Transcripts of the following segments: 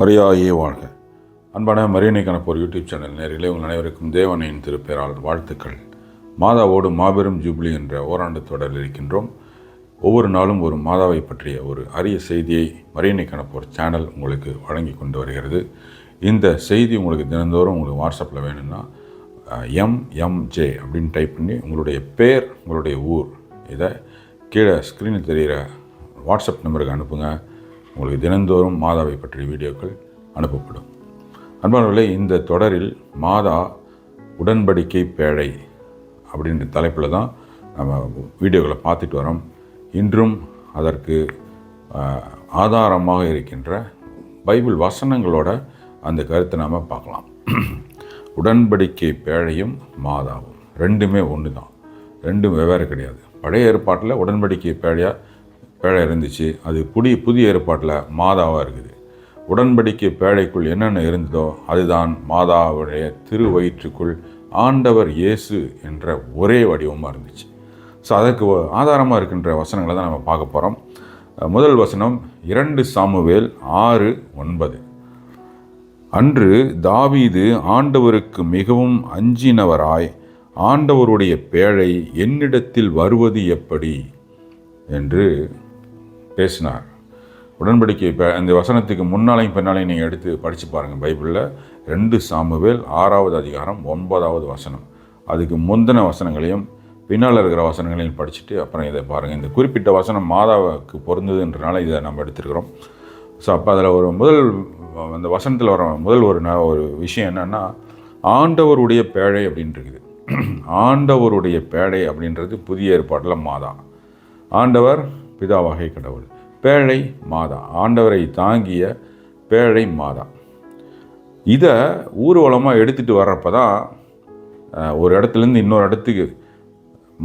மரியாதையே வாழ்க. அன்பான மரியணைக்கான போர் யூடியூப் சேனல் நேரிலே உங்கள் அனைவருக்கும் தேவனையின் திருப்பெயரால் வாழ்த்துக்கள். மாதாவோடு மாபெரும் ஜூப்ளி என்ற ஓராண்டு தொடரில் இருக்கின்றோம். ஒவ்வொரு நாளும் ஒரு மாதாவை பற்றிய ஒரு அரிய செய்தியை மரியணைக்கான கணப்போர் சேனல் உங்களுக்கு வழங்கி கொண்டு வருகிறது. இந்த செய்தி உங்களுக்கு தினந்தோறும் உங்களுக்கு வாட்ஸ்அப்பில் வேணும்னா எம்எம்ஜே அப்படின்னு டைப் பண்ணி உங்களுடைய பேர் உங்களுடைய ஊர் இதை கீழே ஸ்க்ரீனில் தெரிகிற வாட்ஸ்அப் நம்பருக்கு அனுப்புங்கள் உங்களுக்கு தினந்தோறும் மாதாவை பற்றிய வீடியோக்கள் அனுப்பப்படும். அன்பானவர்களே இந்த தொடரில் மாதா உடன்படிக்கை பேழை அப்படின்ற தலைப்பில் தான் நம்ம வீடியோக்களை பார்த்துட்டு வரோம். இன்றும் அதற்கு ஆதாரமாக இருக்கின்ற பைபிள் வசனங்களோட அந்த கருத்தை நாம் பார்க்கலாம். உடன்படிக்கை பேழையும் மாதாவும் ரெண்டுமே ஒன்று தான் ரெண்டும் வெவ்வேறு கிடையாது. பழைய ஏற்பாட்டில் உடன்படிக்கை பேழையாக பேழை இருந்துச்சு. அது புதிய புதிய ஏற்பாட்டில் மாதாவாக இருக்குது. உடன்படிக்கை பேழைக்குள் என்னென்ன இருந்ததோ அதுதான் மாதாவுடைய திரு வயிற்றுக்குள் ஆண்டவர் இயேசு என்ற ஒரே வடிவமாக இருந்துச்சு. ஸோ அதற்கு ஆதாரமாக இருக்கின்ற வசனங்களை தான் நம்ம பார்க்க போகிறோம் முதல் வசனம் இரண்டு சாமுவேல் ஆறு ஒன்பது. அன்று தாவீது ஆண்டவருக்கு மிகவும் அஞ்சினவராய் ஆண்டவருடைய பேழை என்னிடத்தில் வருவது எப்படி? என்று பேசினார். உடன்படிக்கை இப்போ இந்த வசனத்துக்கு முன்னாலையும் பின்னாலையும் நீங்கள் எடுத்து படித்து பாருங்கள் பைபிளில். ரெண்டு சாமுவேல் ஆறாவது அதிகாரம் ஒன்பதாவது வசனம். அதுக்கு முந்தின வசனங்களையும் பின்னால் இருக்கிற வசனங்களையும் படிச்சுட்டு அப்புறம் இதை பாருங்கள் இந்த குறிப்பிட்ட வசனம் மாதாவுக்கு பொருந்ததுன்றனால இதை நம்ம எடுத்துருக்கிறோம். ஸோ அப்போ அதில் ஒரு முதல் அந்த வசனத்தில் வர முதல் ஒரு ந- ஒரு விஷயம் என்னென்னா ஆண்டவருடைய பேழை அப்படின்னு இருக்குது. ஆண்டவருடைய பேழை அப்படின்றது புதிய ஏற்பாட்டில் மாதா. ஆண்டவர் பிதாவாகிய கடவுள். பேழை மாதா. ஆண்டவரை தாங்கிய பேழை மாதா. இதை ஊர்வலமாக எடுத்துகிட்டு வர்றப்ப தான் ஒரு இடத்துலேருந்து இன்னொரு இடத்துக்கு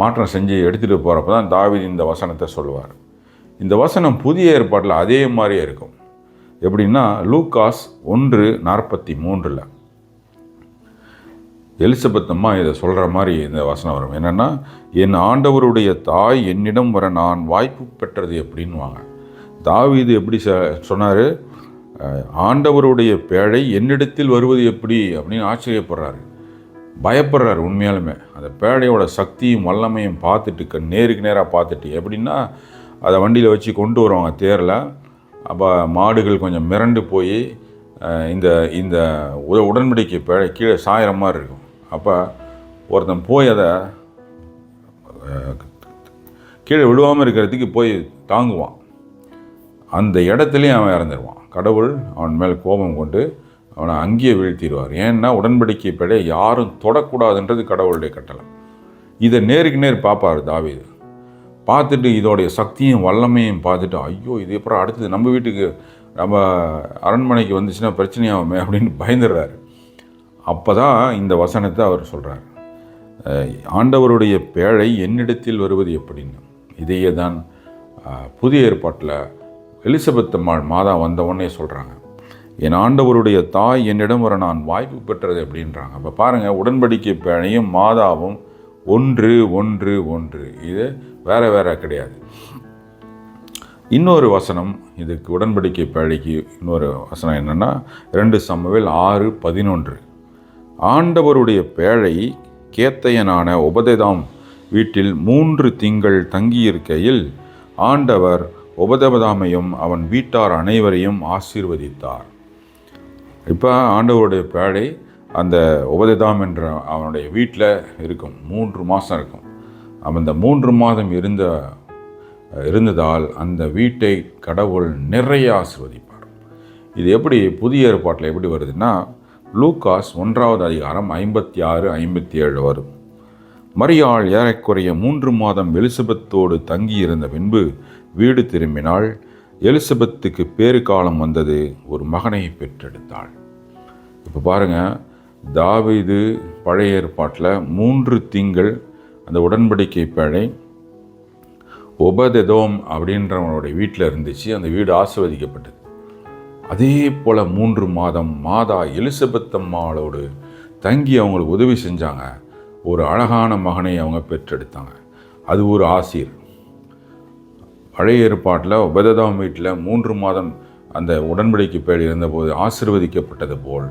மாற்றம் செஞ்சு எடுத்துகிட்டு போகிறப்ப தான் தாவீது இந்த வசனத்தை சொல்லுவார். இந்த வசனம் புதிய ஏற்பாட்டில் அதே மாதிரியே இருக்கும். எப்படின்னா லூகாஸ் ஒன்று நாற்பத்தி மூன்றில். எலிசபெத் அம்மா இதை சொல்கிற மாதிரி இந்த வசனம் வரும். என்னென்னா என் ஆண்டவருடைய தாய் என்னிடம் வர நான் வாய்ப்பு பெற்றது எப்படின்னுவாங்க. தாவீது எப்படி ச சொன்னார் ஆண்டவருடைய பேழை என்னிடத்தில் வருவது எப்படி? அப்படின்னு ஆச்சரியப்படுறாரு. பயப்படுறாரு உண்மையாலுமே. அந்த பேழையோட சக்தியும் வல்லமையும் பார்த்துட்டு நேருக்கு நேராக பார்த்துட்டு எப்படின்னா அதை வண்டியில் வச்சு கொண்டு வருவாங்க தேரில். அப்போ மாடுகள் கொஞ்சம் மிரண்டு போய் இந்த இந்த உடன்படிக்கை பேழை கீழே சாயிற மாதிரி இருக்கும். அப்போ ஒருத்தன் போய் அதை கீழே விழுவாமல் இருக்கிறதுக்கு போய் தாங்குவான். அந்த இடத்துலையும் அவன் இறந்துடுவான் கடவுள் அவன் மேல் கோபம் கொண்டு அவனை அங்கேயே வீழ்த்திடுவார். ஏன்னா உடன்படிக்கை படைய யாரும் தொடக்கூடாதுன்றது கடவுளுடைய கட்டளை. இதை நேருக்கு நேர் பார்ப்பார் தாவீது. பார்த்துட்டு இதோடைய சக்தியும் வல்லமையும் பார்த்துட்டு ஐயோ இது அப்புறம் அடுத்தது நம்ம வீட்டுக்கு நம்ம அரண்மனைக்கு வந்துச்சுன்னா பிரச்சனையாகுமே அப்படின்னு பயந்துடுறாரு. அப்போ தான் இந்த வசனத்தை அவர் சொல்கிறார் ஆண்டவருடைய பேழை என்னிடத்தில் வருவது எப்படின்னு. இதையே தான் புதிய ஏற்பாட்டில் எலிசபெத் அம்மாள் மாதா வந்தவொடனே சொல்கிறாங்க என் ஆண்டவருடைய தாய் என்னிடம் வர நான் வாய்ப்பு பெற்றது அப்படின்றாங்க அப்போ பாருங்கள் உடன்படிக்கை பேழையும் மாதாவும் ஒன்று ஒன்று ஒன்று. இது வேற வேற கிடையாது. இன்னொரு வசனம் இதுக்கு உடன்படிக்கை பேழைக்கு இன்னொரு வசனம் என்னென்னா ரெண்டு சமவில் ஆறு பதினொன்று. ஆண்டவருடைய பேழை கேத்தையனான உபதேதாம் வீட்டில் மூன்று திங்கள் தங்கியிருக்கையில் ஆண்டவர் உபதபதாமையும் அவன் வீட்டார் அனைவரையும் ஆசீர்வதித்தார். இப்போ ஆண்டவருடைய பேழை அந்த உபதேதாம் என்ற அவனுடைய வீட்டில் இருக்கும். மூன்று மாதம் இருக்கும். அவன் அந்த மூன்று மாதம் இருந்த இருந்ததால் அந்த வீட்டை கடவுள் நிறைய ஆசிர்வதிப்பார். இது எப்படி புதிய ஏற்பாட்டில் எப்படி வருதுன்னா லூகாஸ் ஒன்றாவது அதிகாரம் ஐம்பத்தி ஆறு ஐம்பத்தி ஏழு வரும். மரியாள் ஏறக்குறைய மூன்று மாதம் எலிசபெத்தோடு தங்கியிருந்த பின்பு வீடு திரும்பினாள். எலிசபெத்துக்கு பேறு காலம் வந்தது ஒரு மகனை பெற்றெடுத்தாள். இப்போ பாருங்க தாவீது பழைய ஏற்பாட்டில் மூன்று திங்கள் அந்த உடன்படிக்கை பேழை ஒபதெதோம் அப்படின்றவனுடைய வீட்டில் இருந்துச்சு அந்த வீடு ஆசிர்வதிக்கப்பட்டது. அதே போல் மூன்று மாதம் மாதா எலிசபெத் அம்மாளோடு தங்கி அவங்களுக்கு உதவி செஞ்சாங்க. ஒரு அழகான மகனை அவங்க பெற்றெடுத்தாங்க. அது ஒரு ஆசிர். பழைய ஏற்பாட்டில் உபததாம் வீட்டில் மூன்று மாதம் அந்த உடன்படிக்கை பேர் இருந்தபோது ஆசிர்வதிக்கப்பட்டது போல்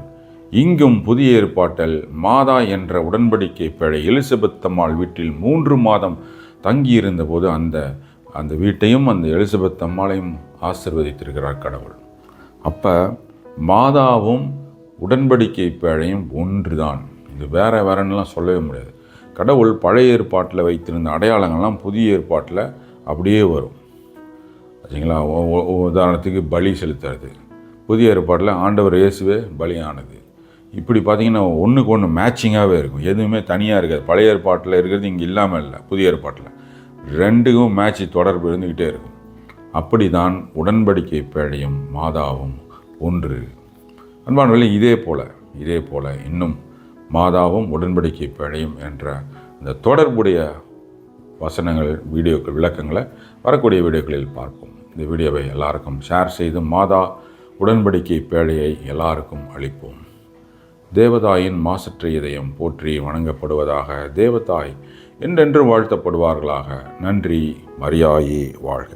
இங்கும் புதிய ஏற்பாட்டில் மாதா என்ற உடன்படிக்கை பேழை எலிசபெத் அம்மாள் வீட்டில் மூன்று மாதம் தங்கியிருந்தபோது அந்த அந்த வீட்டையும் அந்த எலிசபெத் அம்மாளையும் ஆசிர்வதித்திருக்கிறார் கடவுள். அப்போ மாதாவும் உடன்படிக்கை பேழையும் ஒன்று தான் இது வேற வேறன்னுலாம் சொல்லவே முடியாது. கடவுள் பழைய ஏற்பாட்டில் வைத்திருந்த அடையாளங்கள்லாம் புதிய ஏற்பாட்டில் அப்படியே வரும். சரிங்களா? உதாரணத்துக்கு பலி செலுத்துறது. புதிய ஏற்பாட்டில் ஆண்டவர் இயேசுவே பலியானது. இப்படி பார்த்தீங்கன்னா ஒன்றுக்கு ஒன்று மேட்சிங்காகவே இருக்கும். எதுவுமே தனியாக இருக்காது. பழைய ஏற்பாட்டில் இருக்கிறது இங்கே இல்லாமல் இல்லை புதிய ஏற்பாட்டில். ரெண்டுக்கும் மேட்ச் தொடர்பு இருந்துக்கிட்டே இருக்கும். அப்படிதான் உடன்படிக்கை பேழையும் மாதாவும் ஒன்று. அன்பானவர்களே இதே போல இதே போல இன்னும் மாதாவும் உடன்படிக்கை பேழையும் என்ற இந்த தொடர்புடைய வசனங்கள் வீடியோக்கள் விளக்கங்களை வரக்கூடிய வீடியோக்களில் பார்ப்போம். இந்த வீடியோவை எல்லாருக்கும் ஷேர் செய்து மாதா உடன்படிக்கை பேழையை எல்லாருக்கும் அளிப்போம். தேவதாயின் மாசற்ற இதயம் போற்றி வணங்கப்படுவதாக தேவதாய் என்றென்று வாழ்த்தப்படுவார்களாக. நன்றி மரியாயே வாழ்க.